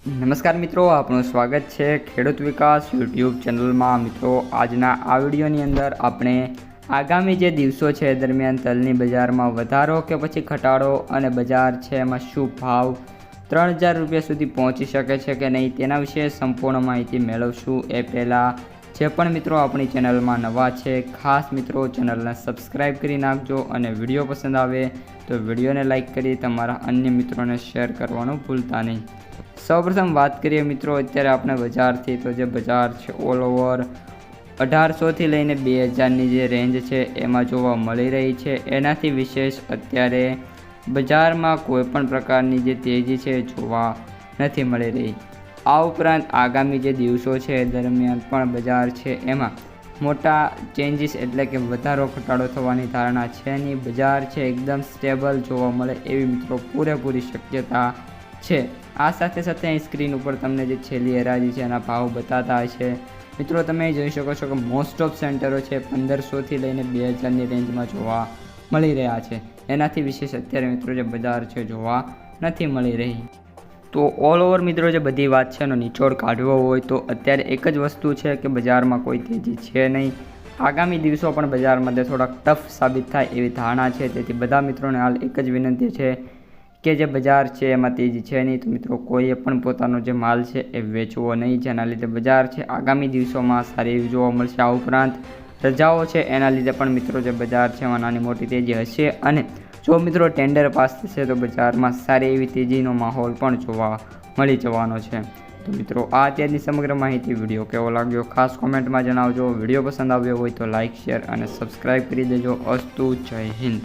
નમસ્કાર મિત્રો, આપનું સ્વાગત છે ખેડૂત વિકાસ યુટ્યુબ ચેનલમાં. મિત્રો, આજના આ વિડીયોની અંદર આપણે આગામી જે દિવસો છે દરમિયાન તલની બજારમાં વધારો કે પછી ઘટાડો અને બજાર છે એમાં શું ભાવ ત્રણ હજાર રૂપિયા સુધી પહોંચી શકે છે કે નહીં તેના વિશે સંપૂર્ણ માહિતી મેળવશું. એ પહેલાં જે પણ મિત્રો આપણી ચેનલમાં નવા છે, ખાસ મિત્રો ચેનલને સબસ્ક્રાઈબ કરી નાખજો અને વીડિયો પસંદ આવે તો વિડીયોને લાઇક કરી તમારા અન્ય મિત્રોને શેર કરવાનું ભૂલતા નહીં. સૌપ્રથમ વાત કરીએ મિત્રો, અત્યારે આપણે બજારથી, તો જે બજાર છે ઓલ ઓવર અઢારસોથી લઈને બે હજારની જે રેન્જ છે, એમાં જોવા મળી રહી છે. એનાથી વિશેષ અત્યારે બજારમાં કોઈપણ પ્રકારની જે તેજી છે, જોવા નથી મળી રહી. આ ઉપરાંત આગામી જે દિવસો છે, દરમિયાન પણ બજાર છે, એમાં મોટા ચેન્જીસ એટલે કે વધારો ઘટાડો થવાની ધારણા છે નહીં બજાર છે, એકદમ સ્ટેબલ જોવા મળે એવી મિત્રો પૂરેપૂરી શક્યતા છે. આ સાથે સાથે અહીં સ્ક્રીન ઉપર તમને જે છેલ્લી હરાજી છે એના ભાવ બતાતા હશે મિત્રો, તમે જોઈ શકો છો કે મોસ્ટ ઓફ સેન્ટરો છે પંદરસોથી લઈને બે હજારની રેન્જમાં જોવા મળી રહ્યા છે. એનાથી વિશેષ અત્યારે મિત્રો જે બજાર છે જોવા નથી મળી રહી. તો ઓલ ઓવર મિત્રો જે બધી વાત છે એનો નિચોડ કાઢવો હોય તો અત્યારે એક જ વસ્તુ છે કે બજારમાં કોઈ તેજી છે નહીં. આગામી દિવસો પણ બજારમાં તે થોડાક ટફ સાબિત થાય એવી ધારણા છે. તેથી બધા મિત્રોને હાલ એક જ વિનંતી છે કે જે બજાર છે, એમાં તેજી છે નહીં, તો મિત્રો કોઈએ પણ પોતાનો જે માલ છે, એ વેચવો નહીં. જેના લીધે બજાર છે, આગામી દિવસોમાં સારી એવી જોવા મળશે. આ ઉપરાંત રજાઓ છે, એના લીધે પણ મિત્રો જે બજાર છે, એમાં નાની મોટી તેજી હશે. અને જો મિત્રો ટેન્ડર પાસ થશે, તો બજારમાં સારી એવી તેજીનો માહોલ પણ જોવા મળી જવાનો છે. તો મિત્રો, આ અત્યારની સમગ્ર માહિતી વીડિયો કેવો લાગ્યો? ખાસ કોમેન્ટમાં જણાવજો. વીડિયો પસંદ આવ્યો હોય તો લાઇક શેર અને સબસ્ક્રાઈબ કરી દેજો. અસ્તુ, જય હિન્દ.